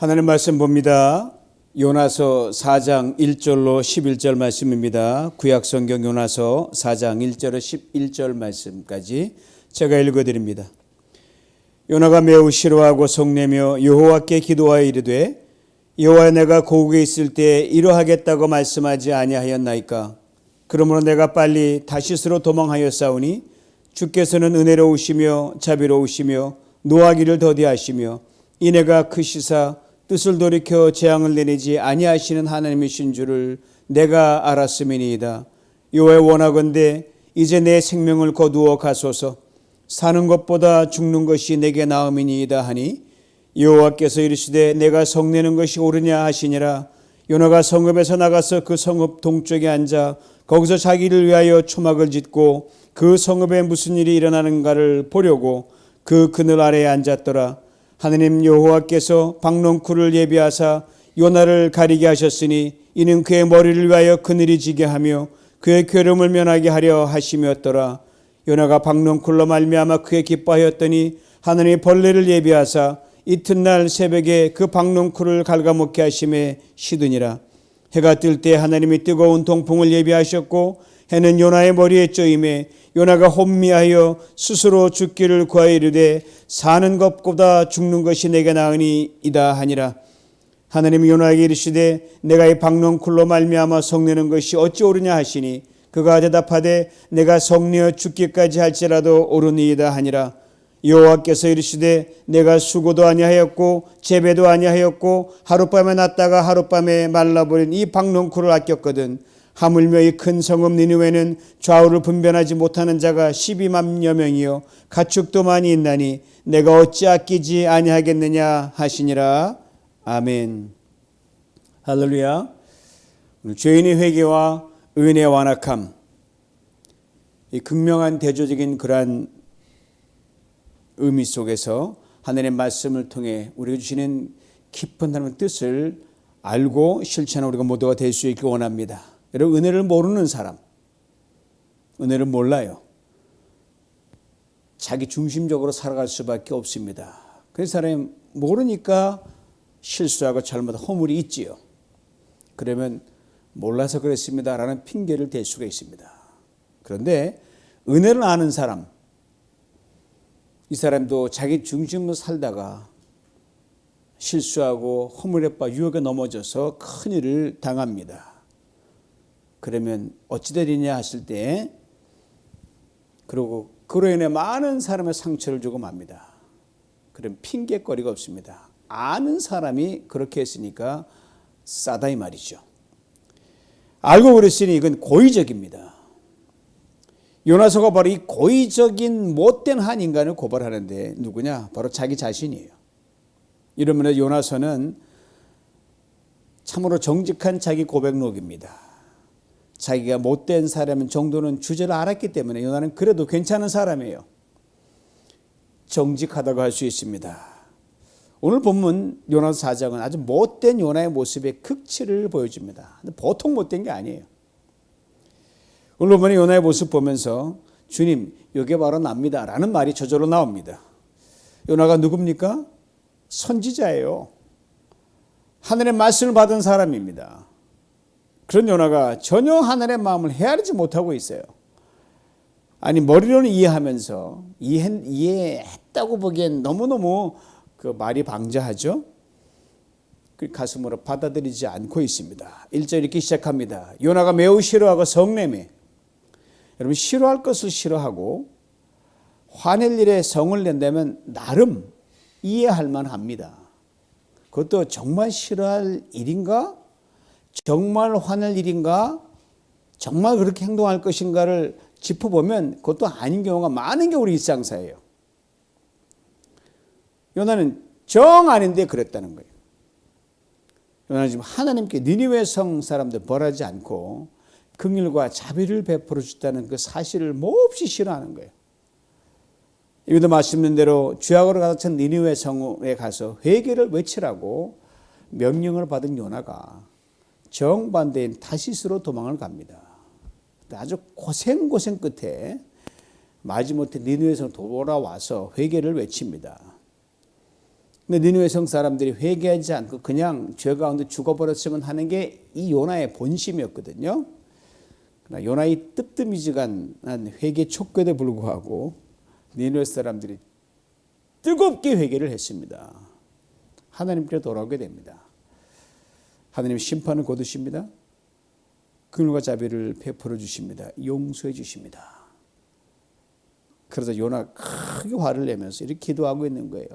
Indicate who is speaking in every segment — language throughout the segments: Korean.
Speaker 1: 하나님 말씀 봅니다. 요나서 4장 1절로 11절 말씀입니다. 구약 성경 요나서 4장 1절로 11절 말씀까지 제가 읽어 드립니다. 요나가 매우 싫어하고 성내며 여호와께 기도하여 이르되 여호와 내가 고국에 있을 때 이러하겠다고 말씀하지 아니하였나이까 그러므로 내가 빨리 다시스로 도망하였사오니 주께서는 은혜로우시며 자비로우시며 노하기를 더디하시며 이내가 크시사 뜻을 돌이켜 재앙을 내리지 아니하시는 하나님이신 줄을 내가 알았음이니이다. 여호와의 원하건대 이제 내 생명을 거두어 가소서. 사는 것보다 죽는 것이 내게 나음이니이다 하니 여호와께서 이르시되 내가 성내는 것이 옳으냐 하시니라. 요나가 성읍에서 나가서 그 성읍 동쪽에 앉아 거기서 자기를 위하여 초막을 짓고 그 성읍에 무슨 일이 일어나는가를 보려고 그 그늘 아래에 앉았더라 하느님 여호와께서 박농쿨을 예비하사 요나를 가리게 하셨으니 이는 그의 머리를 위하여 그늘이 지게 하며 그의 괴름을 면하게 하려 하심이었더라. 요나가 박농쿨로 말미암아 그의 기뻐하였더니 하느님 벌레를 예비하사 이튿날 새벽에 그 박농쿨을 갉아먹게 하심에 시드니라. 해가 뜰 때 하나님이 뜨거운 동풍을 예비하셨고 해는 요나의 머리에 쪼임에 요나가 혼미하여 스스로 죽기를 구하여 이르되 사는 것보다 죽는 것이 내게 나으니이다 하니라. 하나님이 요나에게 이르시되 내가 이 박농쿨로 말미암아 성내는 것이 어찌 옳으냐 하시니 그가 대답하되 내가 성내어 죽기까지 할지라도 옳으니이다 하니라. 여호와께서 이르시되 내가 수고도 아니하였고 재배도 아니하였고 하룻밤에 났다가 하룻밤에 말라버린 이 박농쿨을 아꼈거든 하물며 이 큰 성읍 니느웨는 좌우를 분별하지 못하는 자가 12만여 명이요. 가축도 많이 있나니 내가 어찌 아끼지 아니하겠느냐 하시니라. 아멘. 할렐루야. 죄인의 회개와 의인의 완악함. 이 극명한 대조적인 그러한 의미 속에서 하나님의 말씀을 통해 우리가 주시는 깊은 하나님의 뜻을 알고 실천하는 우리가 모두가 될 수 있길 원합니다. 여러분 은혜를 모르는 사람, 은혜를 몰라요. 자기 중심적으로 살아갈 수밖에 없습니다. 그 사람이 모르니까 실수하고 잘못 허물이 있지요. 그러면 몰라서 그랬습니다라는 핑계를 댈 수가 있습니다. 그런데 은혜를 아는 사람, 이 사람도 자기 중심으로 살다가 실수하고 허물에 빠 유혹에 넘어져서 큰 일을 당합니다. 그러면 어찌 되리냐 하실 때 그리고 그로 인해 많은 사람의 상처를 주고 맙니다. 그럼 핑계거리가 없습니다. 아는 사람이 그렇게 했으니까 싸다 이 말이죠. 알고 그랬으니 이건 고의적입니다. 요나서가 바로 이 고의적인 못된 한 인간을 고발하는데 누구냐? 바로 자기 자신이에요. 이러면 요나서는 참으로 정직한 자기 고백록입니다. 자기가 못된 사람인 정도는 주제를 알았기 때문에 요나는 그래도 괜찮은 사람이에요. 정직하다고 할 수 있습니다. 오늘 본문 요나서 4장은 아주 못된 요나의 모습의 극치를 보여줍니다. 보통 못된 게 아니에요. 오늘 본문의 요나의 모습 보면서 주님, 이게 바로 납니다. 라는 말이 저절로 나옵니다. 요나가 누굽니까? 선지자예요. 하늘의 말씀을 받은 사람입니다. 그런 요나가 전혀 하늘의 마음을 헤아리지 못하고 있어요. 아니, 머리로는 이해하면서 이해, 이해 했다고 보기엔 너무너무 그 말이 방자하죠? 그 가슴으로 받아들이지 않고 있습니다. 1절 이렇게 시작합니다. 요나가 매우 싫어하고 성내매 여러분 싫어할 것을 싫어하고 화낼 일에 성을 낸다면 나름 이해할 만합니다. 그것도 정말 싫어할 일인가? 정말 화낼 일인가? 정말 그렇게 행동할 것인가를 짚어보면 그것도 아닌 경우가 많은 게 우리 일상사예요. 요나는 정 아닌데 그랬다는 거예요. 요나는 지금 하나님께 니니웨 성 사람들 벌하지 않고 긍휼과 자비를 베풀어 주다는 그 사실을 몹시 싫어하는 거예요. 이기도 말씀드린 대로 죄악으로 가득 찬 니느웨 성에 가서 회개를 외치라고 명령을 받은 요나가 정반대인 타시스로 도망을 갑니다. 아주 고생 고생 끝에 마지못해 니느웨에서 돌아와서 회개를 외칩니다. 근데 니누의 성 사람들이 회개하지 않고 그냥 죄 가운데 죽어버렸으면 하는 게 이 요나의 본심이었거든요. 그러나 요나의 뜨뜻미지간 회개 촉구에도 불구하고 니누의 사람들이 뜨겁게 회개를 했습니다. 하나님께 돌아오게 됩니다. 하나님 심판을 거두십니다. 그늘과 자비를 베풀어 주십니다. 용서해 주십니다. 그래서 요나 크게 화를 내면서 이렇게 기도하고 있는 거예요.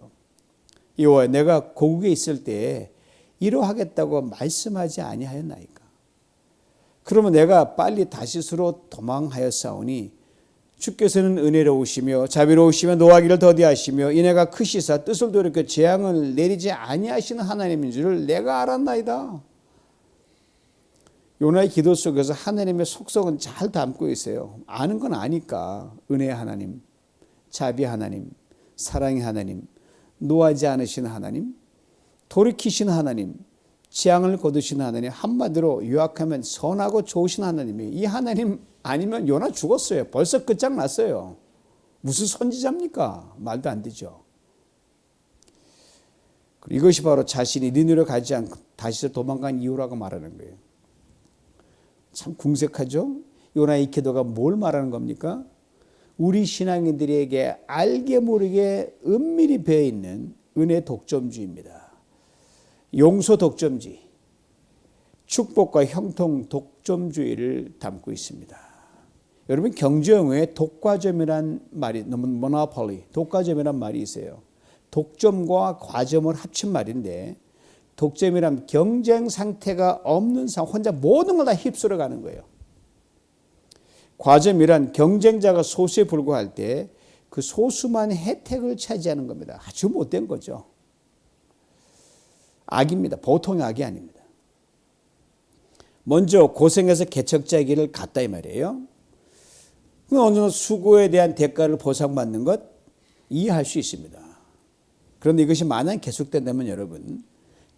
Speaker 1: 여호와 내가 고국에 있을 때 이러하겠다고 말씀하지 아니하였나이까. 그러면 내가 빨리 다시스로 도망하였사오니 주께서는 은혜로우시며 자비로우시며 노하기를 더디하시며 이내가 크시사 뜻을 돌이켜 재앙을 내리지 아니하시는 하나님인 줄을 내가 알았나이다. 요나의 기도 속에서 하나님의 속성은 잘 담고 있어요. 아는 건 아니까 은혜의 하나님, 자비 하나님, 사랑의 하나님, 노하지 않으신 하나님, 돌이키신 하나님, 재앙을 거두신 하나님, 한마디로 요약하면 선하고 좋으신 하나님이 이 하나님 아니면 요나 죽었어요. 벌써 끝장났어요. 무슨 선지자입니까? 말도 안 되죠. 이것이 바로 자신이 니누로 가지 않고 다시 도망간 이유라고 말하는 거예요. 참 궁색하죠? 요나의 기도가 뭘 말하는 겁니까? 우리 신앙인들에게 알게 모르게 은밀히 배어 있는 은혜 독점주의입니다. 용서 독점주의, 축복과 형통 독점주의를 담고 있습니다. 여러분 경제용어에 독과점이란 말이 너무 모노폴리, 독과점이란 말이 있어요. 독점과 과점을 합친 말인데 독점이란 경쟁 상태가 없는 상 혼자 모든 걸 다 휩쓸어 가는 거예요. 과점이란 경쟁자가 소수에 불과할 때 그 소수만 혜택을 차지하는 겁니다. 아주 못된 거죠. 악입니다. 보통의 악이 아닙니다. 먼저 고생해서 개척자기를 갖다 이 말이에요. 어느 수고에 대한 대가를 보상받는 것 이해할 수 있습니다. 그런데 이것이 만약 계속된다면 여러분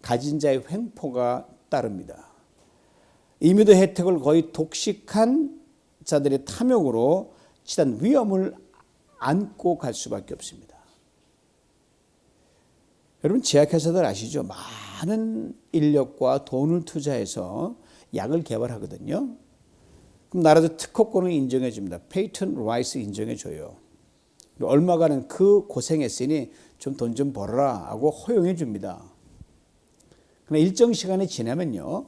Speaker 1: 가진 자의 횡포가 따릅니다. 이미도 혜택을 거의 독식한 자들의 탐욕으로 치단 위험을 안고 갈 수밖에 없습니다. 여러분 제약회사들 아시죠? 많은 인력과 돈을 투자해서 약을 개발하거든요. 그럼 나라도 특허권을 인정해 줍니다. 페이턴 라이스 인정해 줘요. 얼마가는 그 고생했으니 좀돈좀 벌어라 하고 허용해 줍니다. 그러나 일정 시간이 지나면요.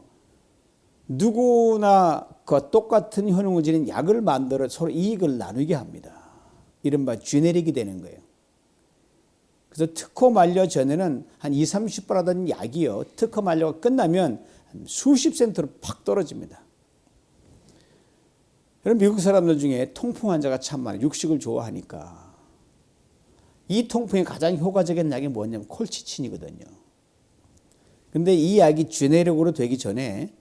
Speaker 1: 누구나 그 똑같은 효능을 지닌 약을 만들어 서로 이익을 나누게 합니다. 이른바 쥐네릭이 되는 거예요. 그래서 특허 만료 전에는 한 2, 30불 하던 약이요. 특허 만료가 끝나면 수십 센트로 팍 떨어집니다. 여러분 미국 사람들 중에 통풍 환자가 참 많아요. 육식을 좋아하니까. 이 통풍에 가장 효과적인 약이 뭐냐면 콜치친이거든요. 근데 이 약이 쥐네릭으로 되기 전에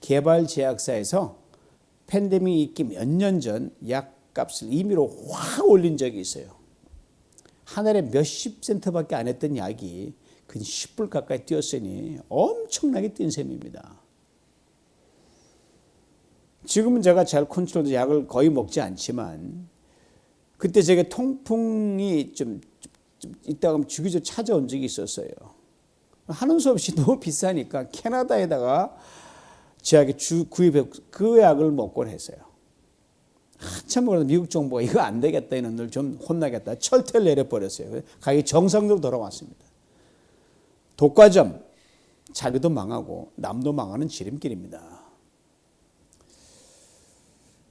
Speaker 1: 개발 제약사에서 팬데믹이 있기 몇 년 전 약값을 임의로 확 올린 적이 있어요. 한 알에 몇십 센트밖에 안 했던 약이 근 10불 가까이 뛰었으니 엄청나게 뛴 셈입니다. 지금은 제가 잘 컨트롤도 약을 거의 먹지 않지만 그때 제게 통풍이 좀, 좀, 좀 있다가 주기적 찾아온 적이 있었어요. 하는 수 없이 너무 비싸니까 캐나다에다가 제약에 주 구입해 그 약을 먹곤 했어요. 한참 그러다 미국 정부가 이거 안 되겠다 이놈들 좀 혼나겠다 철퇴를 내려버렸어요. 가게 정상적으로 돌아왔습니다. 독과점 자기도 망하고 남도 망하는 지름길입니다.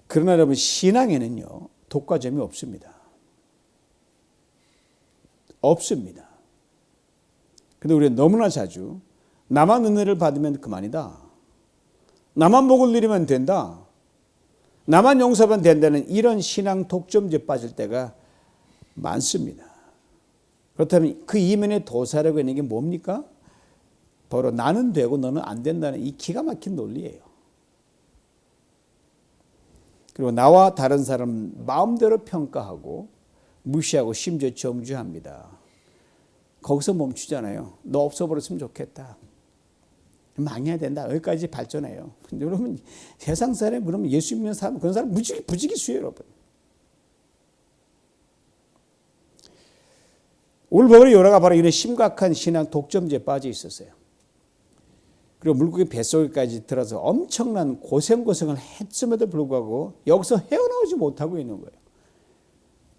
Speaker 1: 그러나 여러분 신앙에는요 독과점이 없습니다. 없습니다. 근데 우리는 너무나 자주 나만 은혜를 받으면 그만이다. 나만 복을 누리면 된다. 나만 용서하면 된다는 이런 신앙 독점제 빠질 때가 많습니다. 그렇다면 그 이면에 도사라고 하는 게 뭡니까? 바로 나는 되고 너는 안 된다는 이 기가 막힌 논리예요. 그리고 나와 다른 사람 마음대로 평가하고 무시하고 심지어 정죄합니다. 거기서 멈추잖아요. 너 없어 버렸으면 좋겠다. 망해야 된다. 여기까지 발전해요. 근데 여러분 세상 사람 그러면 예수 믿는 사람 그런 사람 무지개 부지기 수요 여러분. 보면 요나가 바로 이런 심각한 신앙 독점제에 빠져 있었어요. 그리고 물고기 뱃속에까지 들어서 엄청난 고생고생을 했음에도 불구하고 여기서 헤어나오지 못하고 있는 거예요.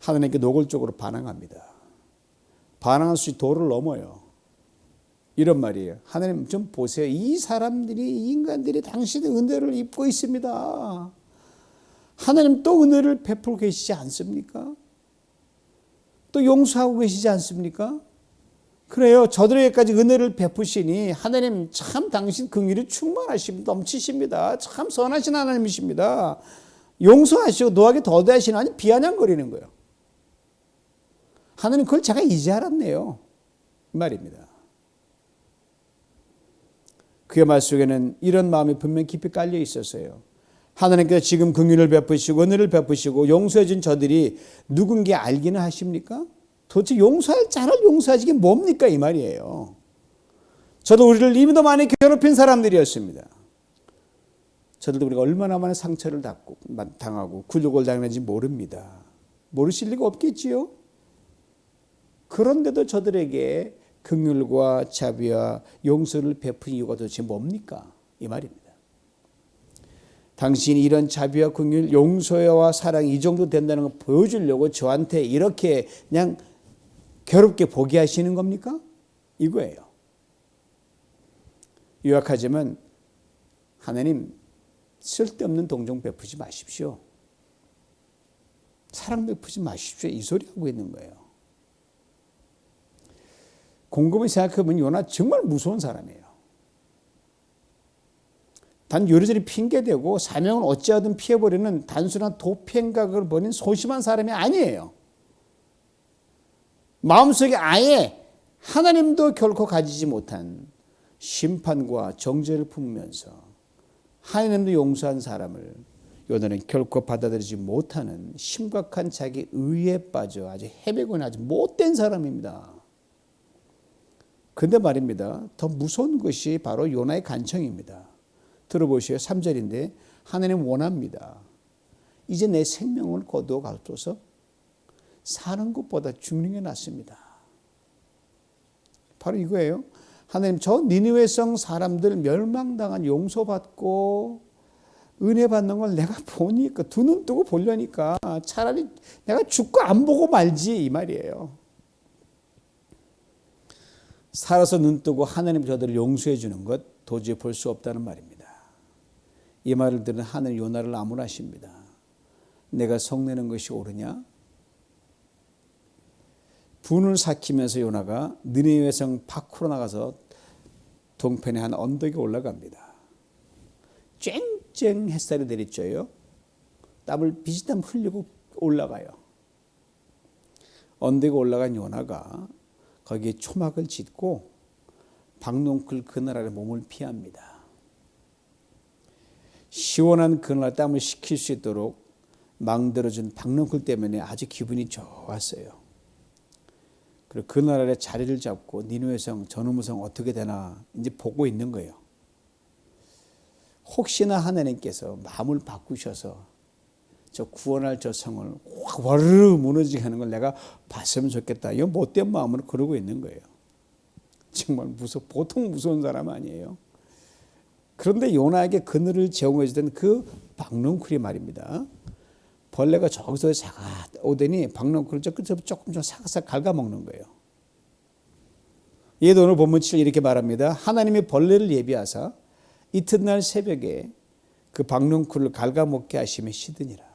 Speaker 1: 하나님께 노골적으로 반항합니다. 반항할 수 도를 넘어요. 이런 말이에요. 하나님 좀 보세요. 이 사람들이 이 인간들이 당신의 은혜를 입고 있습니다. 하나님 또 은혜를 베풀고 계시지 않습니까? 또 용서하고 계시지 않습니까? 그래요. 저들에게까지 은혜를 베푸시니 하나님 참 당신 긍휼이 충만하십니다. 넘치십니다. 참 선하신 하나님이십니다. 용서하시고 노하게 더대하시는 아니 비아냥거리는 거예요. 하나님 그걸 제가 이제 알았네요. 이 말입니다. 그의 말 속에는 이런 마음이 분명 깊이 깔려 있었어요. 하나님께서 지금 긍휼을 베푸시고 은혜를 베푸시고 용서해 준 저들이 누군게 알기는 하십니까? 도대체 용서할 자를 용서하지 게 뭡니까 이 말이에요. 저도 우리를 이미도 많이 괴롭힌 사람들이었습니다. 저들도 우리가 얼마나 많은 상처를 당하고 굴욕을 당했는지 모릅니다. 모르실 리가 없겠지요. 그런데도 저들에게 긍휼과 자비와 용서를 베푼 이유가 도대체 뭡니까? 이 말입니다. 당신이 이런 자비와 긍휼, 용서와 사랑이 이 정도 된다는 걸 보여주려고 저한테 이렇게 그냥 괴롭게 보게 하시는 겁니까? 이거예요. 요약하자면 하나님 쓸데없는 동정 베푸지 마십시오. 사랑 베푸지 마십시오. 이 소리 하고 있는 거예요. 곰곰이 생각해보면 요나 정말 무서운 사람이에요. 단 요리조리 핑계대고 사명을 어찌하든 피해버리는 단순한 도피행각을 벌인 소심한 사람이 아니에요. 마음속에 아예 하나님도 결코 가지지 못한 심판과 정죄를 품으면서 하나님도 용서한 사람을 요나는 결코 받아들이지 못하는 심각한 자기 의에 빠져 아주 헤매고 아주 못된 사람입니다. 근데 말입니다. 더 무서운 것이 바로 요나의 간청입니다. 들어보시오. 3절인데 하나님 원합니다. 이제 내 생명을 거두어 가소서 사는 것보다 죽는 게 낫습니다. 바로 이거예요. 하나님 저 니느웨성 사람들 멸망당한 용서받고 은혜 받는 걸 내가 보니까 두 눈 뜨고 보려니까 차라리 내가 죽고 안 보고 말지 이 말이에요. 살아서 눈 뜨고 하나님 저들을 용서해 주는 것 도저히 볼 수 없다는 말입니다. 이 말을 들은 하늘 요나를 나무라십니다. 내가 성내는 것이 옳으냐? 분을 삭히면서 요나가 느네웨 성 밖으로 나가서 동편의 한 언덕에 올라갑니다. 쨍쨍 햇살이 내리쬐요. 땀을 비지땀 흘리고 올라가요. 언덕에 올라간 요나가 거기에 초막을 짓고 박농클 그늘 아래 몸을 피합니다. 시원한 그늘 땀을 식힐 수 있도록 망들어준 박농클 때문에 아주 기분이 좋았어요. 그리고 그늘 아래 자리를 잡고 니누의성 전우무성 어떻게 되나 이제 보고 있는 거예요. 혹시나 하나님께서 마음을 바꾸셔서 저 구원할 저 성을 확 와르르 무너지게 하는 걸 내가 봤으면 좋겠다. 이 못된 마음으로 그러고 있는 거예요. 정말 무서 보통 무서운 사람 아니에요. 그런데 요나에게 그늘을 제공해 주던 그 박농쿨이 말입니다. 벌레가 저기서 사가 오더니 박농쿨을 저 끝에서 조금 좀 사각사각 갉아먹는 거예요. 얘도 오늘 본문 7 이렇게 말합니다. 하나님이 벌레를 예비하사 이튿날 새벽에 그 박농쿨을 갉아먹게 하시며 시드니라.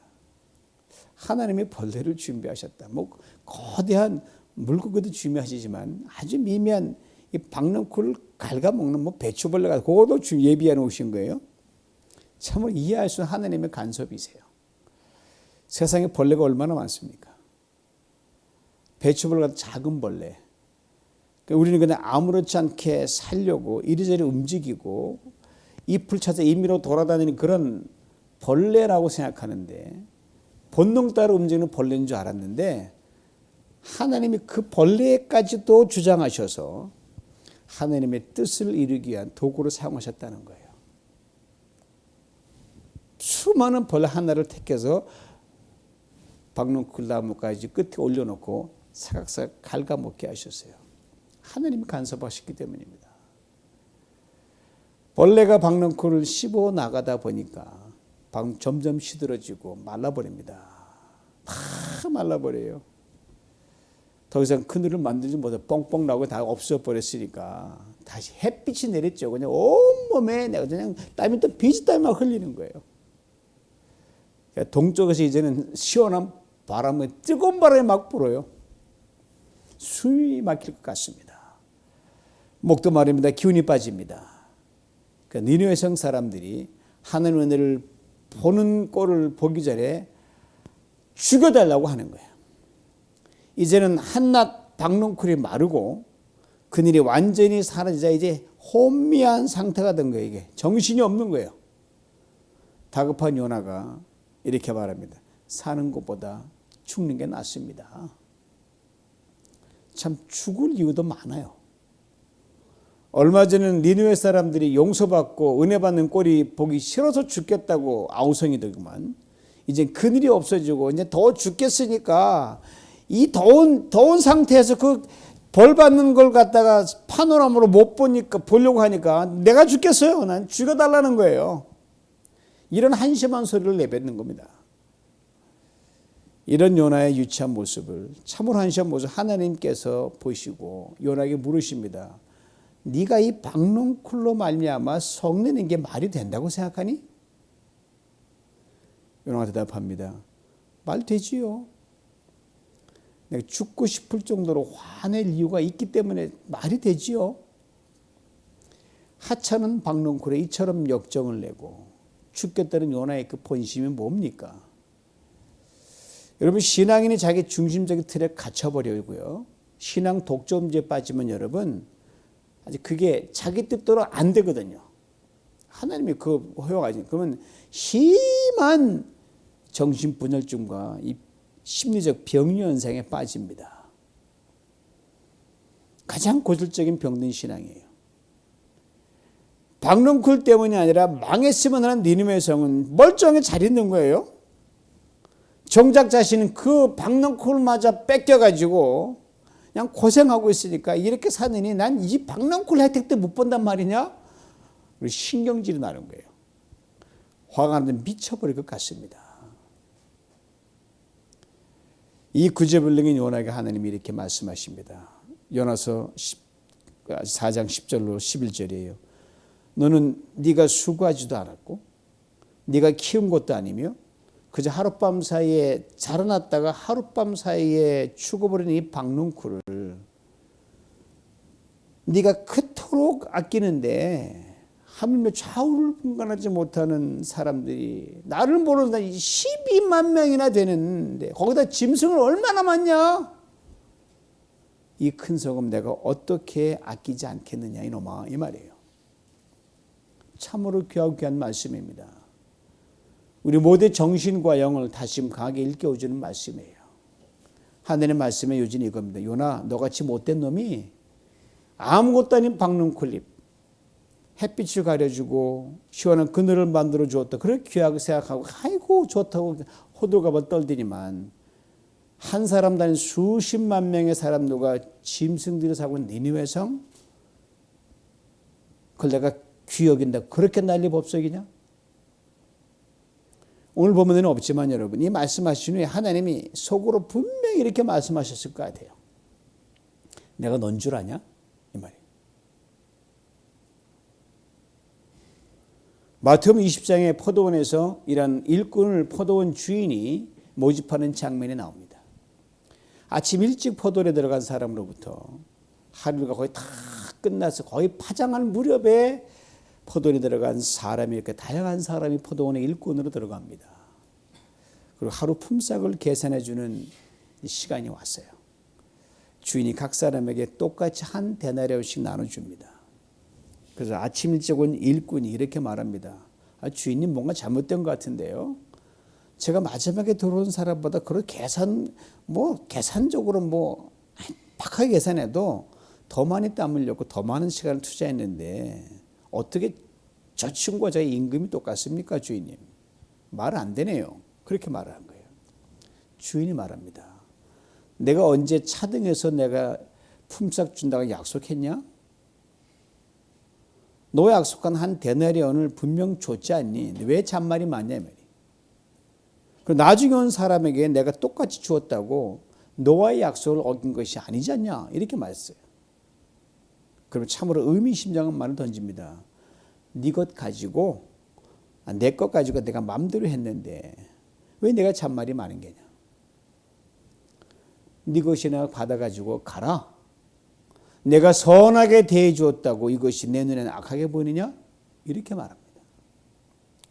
Speaker 1: 하나님이 벌레를 준비하셨다. 뭐 거대한 물고기도 준비하시지만 아주 미미한 이 박농쿨을 갉아먹는 뭐 배추벌레가 그것도 예비해 놓으신 거예요. 참으로 이해할 수 있는 하나님의 간섭이세요. 세상에 벌레가 얼마나 많습니까? 배추벌레 같은 작은 벌레. 그러니까 우리는 그냥 아무렇지 않게 살려고 이리저리 움직이고 잎을 찾아 임의로 돌아다니는 그런 벌레라고 생각하는데 본능 따라 움직이는 벌레인 줄 알았는데 하나님이 그 벌레까지도 주장하셔서 하나님의 뜻을 이루기 위한 도구로 사용하셨다는 거예요. 수많은 벌레 하나를 택해서 박농쿨나무까지 끝에 올려놓고 사각사각 갉아먹게 하셨어요. 하나님이 간섭하셨기 때문입니다. 벌레가 박넝쿨을 씹어 나가다 보니까 방 점점 시들어지고 말라버립니다. 다 말라버려요. 더 이상 그늘을 만들지 못해 뻥뻥 나고 다 없어버렸으니까 다시 햇빛이 내렸죠. 그냥 온몸에 내가 그냥 땀이 또 비지땀이 막 흘리는 거예요. 그러니까 동쪽에서 이제는 시원한 바람이 뜨거운 바람이 막 불어요. 숨이 막힐 것 같습니다. 목도 마릅니다. 기운이 빠집니다. 그러니까 니누의 성 사람들이 하늘 은혜를 보는 꼴을 보기 전에 죽여달라고 하는 거예요. 이제는 한낱 박농쿨이 마르고 그늘이 완전히 사라지자 이제 혼미한 상태가 된 거예요. 이게 정신이 없는 거예요. 다급한 요나가 이렇게 말합니다. 사는 것보다 죽는 게 낫습니다. 참 죽을 이유도 많아요. 얼마 전에는 니누의 사람들이 용서받고 은혜 받는 꼴이 보기 싫어서 죽겠다고 아우성이 되구만. 이제 그늘이 없어지고 이제 더 죽겠으니까 이 더운 더운 상태에서 그 벌 받는 걸 갖다가 파노라마로 못 보니까 보려고 하니까 내가 죽겠어요. 난 죽여달라는 거예요. 이런 한심한 소리를 내뱉는 겁니다. 이런 요나의 유치한 모습을 참으로 한심한 모습 하나님께서 보시고 요나에게 물으십니다. 네가 이 박농쿨로 말미암아 성내는 게 말이 된다고 생각하니? 요나가 대답합니다. 말 되지요. 내가 죽고 싶을 정도로 화낼 이유가 있기 때문에 말이 되지요. 하찮은 박농쿨에 이처럼 역정을 내고 죽겠다는 요나의 그 본심이 뭡니까? 여러분 신앙인이 자기 중심적인 틀에 갇혀버리고요. 신앙 독점지에 빠지면 여러분 아직 그게 자기 뜻대로 안 되거든요. 하나님이 그 허용하지. 그러면 심한 정신분열증과 이 심리적 병리 현상에 빠집니다. 가장 고질적인 병든 신앙이에요. 박능쿨 때문이 아니라 망했으면 하는 니님의 성은 멀쩡히 잘 있는 거예요. 정작 자신은 그 박능쿨마저 뺏겨가지고 그냥 고생하고 있으니까 이렇게 사느니 난 이 박능쿨 혜택도 못 본단 말이냐? 신경질이 나는 거예요. 화가 나면 미쳐버릴 것 같습니다. 이 구제불능인 요나에게 하나님이 이렇게 말씀하십니다. 요나서 4장 10절로 11절이에요. 너는 네가 수고하지도 않았고 네가 키운 것도 아니며 그저 하룻밤 사이에 자라났다가 하룻밤 사이에 죽어버린 이 박농쿨을 네가 그토록 아끼는데 하물며 좌우를 분간하지 못하는 사람들이 나를 모르는 사람이 12만 명이나 되는데 거기다 짐승을 얼마나 많냐? 이 큰 소금 내가 어떻게 아끼지 않겠느냐 이놈아 이 말이에요. 참으로 귀하고 귀한 말씀입니다. 우리 모두의 정신과 영을 다시 강하게 일깨워주는 말씀이에요. 하늘의 말씀의 요진이 이겁니다. 요나 너같이 못된 놈이 아무것도 아닌 박능쿨립 햇빛을 가려주고 시원한 그늘을 만들어 주었다. 그렇게 귀하게 생각하고 아이고 좋다고 호들갑을 떨더니만 한 사람 단 수십만 명의 사람들과 짐승들이 사고 있는 니니웨 성 그걸 내가 귀 여긴다. 그렇게 난리 법석이냐? 오늘 보면은 없지만 여러분 이 말씀하신 후에 하나님이 속으로 분명히 이렇게 말씀하셨을 것 같아요. 내가 넌 줄 아냐? 이 말이에요. 마태음 20장의 포도원에서 이런 일꾼을 포도원 주인이 모집하는 장면이 나옵니다. 아침 일찍 포도원에 들어간 사람으로부터 하루가 거의 다 끝나서 거의 파장할 무렵에 포도원에 들어간 사람이 이렇게 다양한 사람이 포도원의 일꾼으로 들어갑니다. 그리고 하루 품삯을 계산해 주는 시간이 왔어요. 주인이 각 사람에게 똑같이 한 데나리온씩 나눠줍니다. 그래서 아침 일찍 온 일꾼이 이렇게 말합니다. 아, 주인님 뭔가 잘못된 것 같은데요. 제가 마지막에 들어온 사람보다 그런 계산 뭐 계산적으로 뭐 팍하게 계산해도 더 많이 땀 흘렸고 더 많은 시간을 투자했는데 어떻게 저 친구와 저의 임금이 똑같습니까, 주인님? 말 안 되네요. 그렇게 말을 한 거예요. 주인이 말합니다. 내가 언제 차등해서 내가 품삯 준다고 약속했냐? 너 약속한 한 데나리온을 분명 줬지 않니? 왜 잔말이 많냐 이 말이. 그리고 나중에 온 사람에게 내가 똑같이 주었다고 너와의 약속을 어긴 것이 아니지 않냐? 이렇게 말했어요. 그럼 참으로 의미심장한 말을 던집니다. 네 것 가지고 아, 내것 가지고 내가 마음대로 했는데 왜 내가 잔말이 많은 게냐? 네 것이나 받아가지고 가라. 내가 선하게 대해 주었다고 이것이 내 눈에는 악하게 보이느냐? 이렇게 말합니다.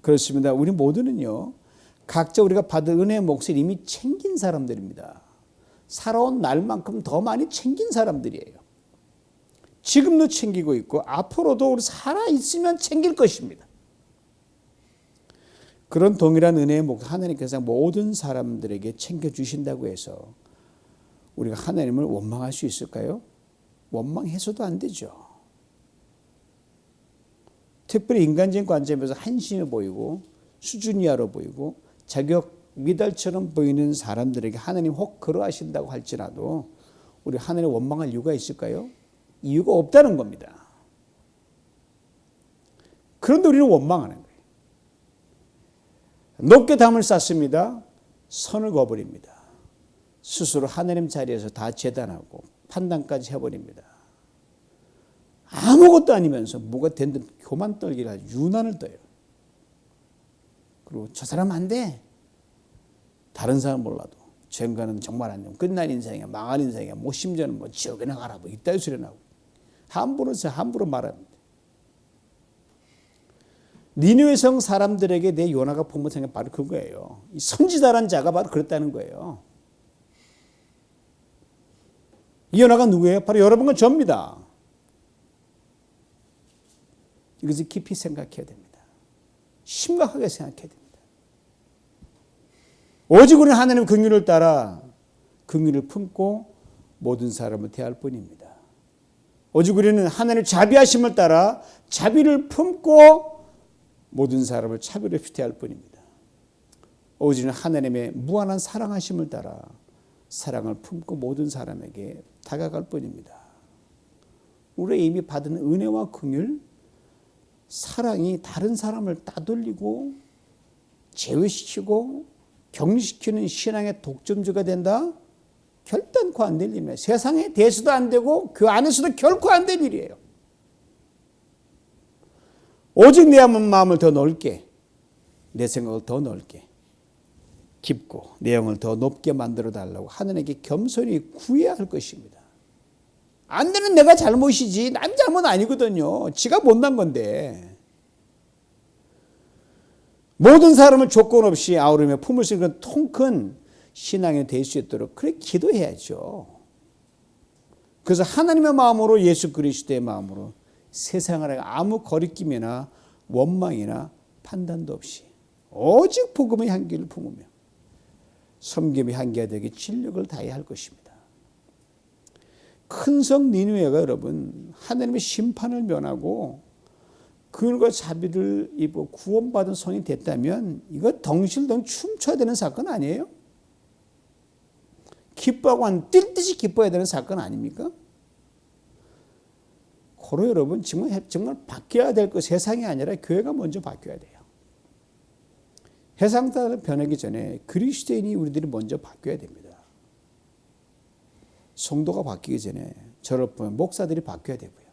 Speaker 1: 그렇습니다. 우리 모두는요. 각자 우리가 받은 은혜의 몫을 이미 챙긴 사람들입니다. 살아온 날만큼 더 많이 챙긴 사람들이에요. 지금도 챙기고 있고 앞으로도 우리 살아 있으면 챙길 것입니다. 그런 동일한 은혜의 목 하나님께서 모든 사람들에게 챙겨 주신다고 해서 우리가 하나님을 원망할 수 있을까요? 원망해서도 안 되죠. 특별히 인간적인 관점에서 한심해 보이고 수준 이하로 보이고 자격 미달처럼 보이는 사람들에게 하나님 혹 그러하신다고 할지라도 우리 하나님 원망할 이유가 있을까요? 이유가 없다는 겁니다. 그런데 우리는 원망하는 거예요. 높게 담을 쌓습니다. 선을 거버립니다. 스스로 하나님 자리에서 다 재단하고 판단까지 해버립니다. 아무것도 아니면서 뭐가 된 듯 교만 떨기를 유난을 떠요. 그리고 저 사람 안 돼. 다른 사람 몰라도 쟤가는 정말 안 돼. 끝난 인생이야. 망할 인생이야. 뭐 심지어는 뭐 지옥에 나가라. 뭐 이따위 소리 나고. 함부로 함부로 말합니다. 니누의 성 사람들에게 내 요나가 본문 생각 바로 그거예요. 이 선지자란 자가 바로 그랬다는 거예요. 이 요나가 누구예요? 바로 여러분과 저입니다. 이것을 깊이 생각해야 됩니다. 심각하게 생각해야 됩니다. 오직 우리는 하나님의 긍휼을 따라 긍휼을 품고 모든 사람을 대할 뿐입니다. 오직 우리는 하나님의 자비하심을 따라 자비를 품고 모든 사람을 차별히 대할 뿐입니다. 오직 하나님의 무한한 사랑하심을 따라 사랑을 품고 모든 사람에게 다가갈 뿐입니다. 우리 이미 받은 은혜와 긍휼, 사랑이 다른 사람을 따돌리고 제외시키고 격리시키는 신앙의 독점주가 된다? 결단코 안 될 일입니다. 세상에 대해서도 안 되고 그 안에서도 결코 안 될 일이에요. 오직 내 마음을 더 넓게, 내 생각을 더 넓게, 깊고 내 영을 더 높게 만들어 달라고 하나님께 겸손히 구해야 할 것입니다. 안 되는 내가 잘못이지 남 잘못 아니거든요. 지가 못난 건데. 모든 사람을 조건 없이 아우르며 품을 수 있는 통큰 신앙이 될 수 있도록 그렇게 기도해야죠. 그래서 하나님의 마음으로 예수 그리스도의 마음으로 세상을 아무 거리낌이나 원망이나 판단도 없이 오직 복음의 향기를 품으며 섬김의 향기가 되게 진력을 다해야 할 것입니다. 큰 성 니누에가 여러분 하나님의 심판을 면하고 그들과 자비를 입어 구원받은 성이 됐다면 이거 덩실덩 춤춰야 되는 사건 아니에요? 기뻐하고 한 뛸 듯이 기뻐해야 되는 사건 아닙니까? 고로 여러분 정말 정말 바뀌어야 될거 세상이 아니라 교회가 먼저 바뀌어야 돼요. 세상 따라 변하기 전에 그리스도인이 우리들이 먼저 바뀌어야 됩니다. 성도가 바뀌기 전에 저를 보면 목사들이 바뀌어야 되고요.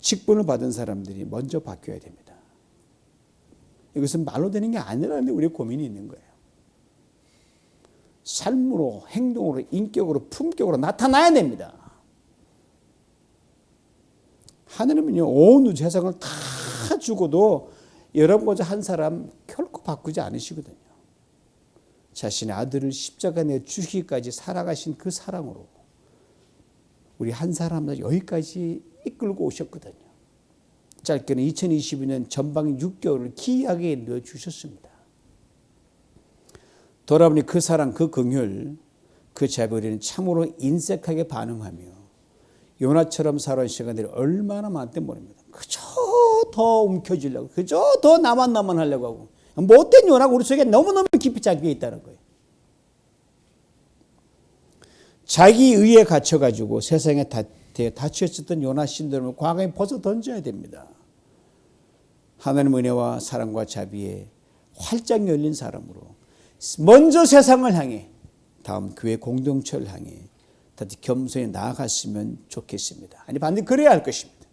Speaker 1: 직분을 받은 사람들이 먼저 바뀌어야 됩니다. 이것은 말로 되는 게 아니라는 데 우리 고민이 있는 거예요. 삶으로, 행동으로, 인격으로, 품격으로 나타나야 됩니다. 하나님은요, 온 세상을 다 주고도 여러분과 한 사람 결코 바꾸지 않으시거든요. 자신의 아들을 십자가 내 주시기까지 살아가신 그 사랑으로 우리 한 사람을 여기까지 이끌고 오셨거든요. 짧게는 2022년 전방 6개월을 기이하게 넣어 주셨습니다. 돌아보니 그 사랑, 그 긍휼, 그 자비는 참으로 인색하게 반응하며 요나처럼 살아온 시간들이 얼마나 많대 모릅니다. 그저 더 움켜쥐려고, 그저 더 나만 나만 하려고 하고 못된 요나가 우리 속에 너무너무 깊이 잠겨 있다는 거예요. 자기 의에 갇혀가지고 세상에 다, 닫혀있었던 요나 신들을 과거에 벗어 던져야 됩니다. 하나님 은혜와 사랑과 자비에 활짝 열린 사람으로 먼저 세상을 향해 다음 교회 공동체를 향해 다시 겸손히 나아갔으면 좋겠습니다. 아니 반드시 그래야 할 것입니다.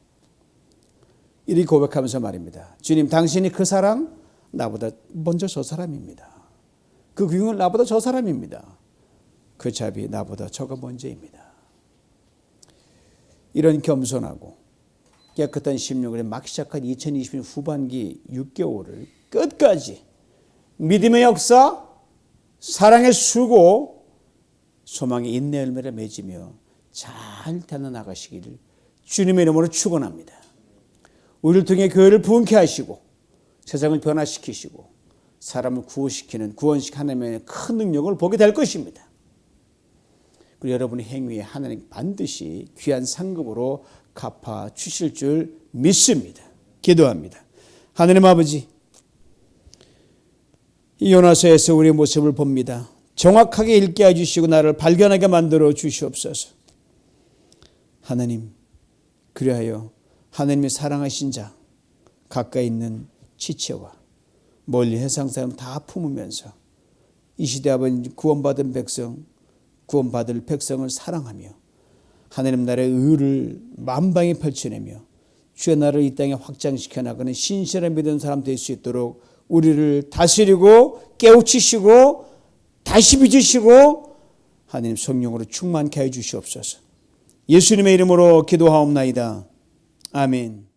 Speaker 1: 이리 고백하면서 말입니다. 주님 당신이 그 사랑 나보다 먼저 저 사람입니다. 그 귀흥은 나보다 저 사람입니다. 그 자비 나보다 저가 먼저입니다. 이런 겸손하고 깨끗한 심령을 막 시작한 2020년 후반기 6개월을 끝까지 믿음의 역사, 사랑의 수고, 소망의 인내 열매를 맺으며 잘 달려나가시기를 주님의 이름으로 축원합니다. 우리를 통해 교회를 부흥케 하시고 세상을 변화시키시고 사람을 구원시키는 구원식 하나님의 큰 능력을 보게 될 것입니다. 그리고 여러분의 행위에 하나님 반드시 귀한 상급으로 갚아 주실 줄 믿습니다. 기도합니다. 하나님 아버지, 이 요나서에서 우리의 모습을 봅니다. 정확하게 읽게 해주시고 나를 발견하게 만들어 주시옵소서. 하나님, 그리하여 하나님이 사랑하신 자, 가까이 있는 지체와 멀리 해상 사람 다 품으면서 이 시대 아버지 구원받은 백성, 구원받을 백성을 사랑하며 하나님 나라의 의를 만방에 펼쳐내며 주의 나라를 이 땅에 확장시켜 나가는 신실한 믿는 사람 될 수 있도록 우리를 다스리고 깨우치시고 다시 빚으시고 하나님 성령으로 충만케 해 주시옵소서. 예수님의 이름으로 기도하옵나이다. 아멘.